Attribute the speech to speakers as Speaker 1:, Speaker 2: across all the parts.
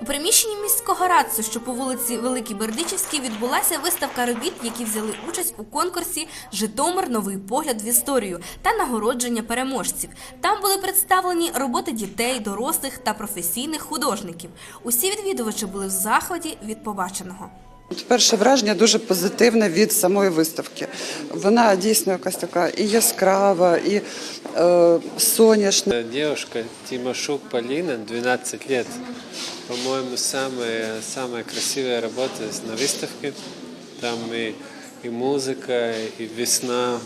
Speaker 1: У приміщенні міського радсу, що по вулиці Великій Бердичівській, відбулася виставка робіт, які взяли участь у конкурсі Житомир Новий погляд в історію та нагородження переможців. Там були представлені роботи дітей, дорослих та професійних художників. Усі відвідувачі були в захваті від побаченого.
Speaker 2: Перше враження дуже позитивне від самої виставки. Вона дійсно якась така і яскрава, і е, соняшна.
Speaker 3: Девушка Тимошук Полина, 12 лет. По-моему, самая, самая красивая работа на выставке. Там и, и музыка, и весна.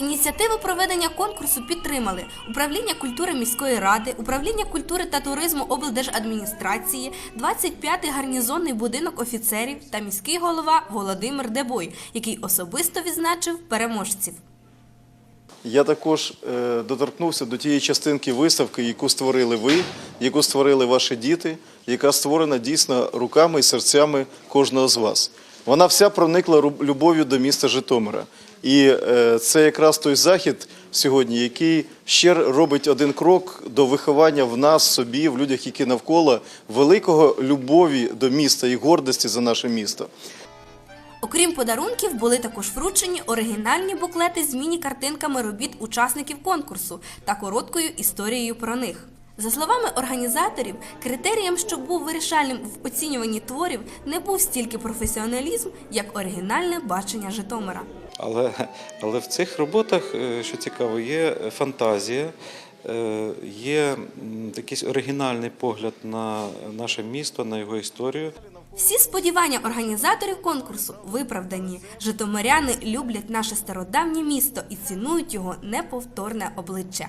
Speaker 1: Ініціативу проведення конкурсу підтримали управління культури міської ради, управління культури та туризму облдержадміністрації, 25-й гарнізонний будинок офіцерів та міський голова Володимир Дебой, який особисто відзначив переможців.
Speaker 4: Я також е, доторкнувся до тієї частинки виставки, яку створили ви, яку створили ваші діти, яка створена дійсно руками і серцями кожного з вас. Вона вся проникла любов'ю до міста Житомира. І е, це якраз той захід сьогодні, який ще робить один крок до виховання в нас, собі, в людях, які навколо великого любові до міста і гордості за наше місто.
Speaker 1: Окрім подарунків, були також вручені оригінальні буклети з міні-картинками робіт учасників конкурсу та короткою історією про них. За словами організаторів, критерієм, що був вирішальним в оцінюванні творів, не був стільки професіоналізм, як оригінальне бачення Житомира.
Speaker 5: Але, але в цих роботах, е, що цікаво, є фантазія, е, є якийсь оригінальний погляд на наше місто, на його історію.
Speaker 1: Всі сподівання організаторів конкурсу виправдані. Житомиряни люблять наше стародавнє місто і цінують його неповторне обличчя.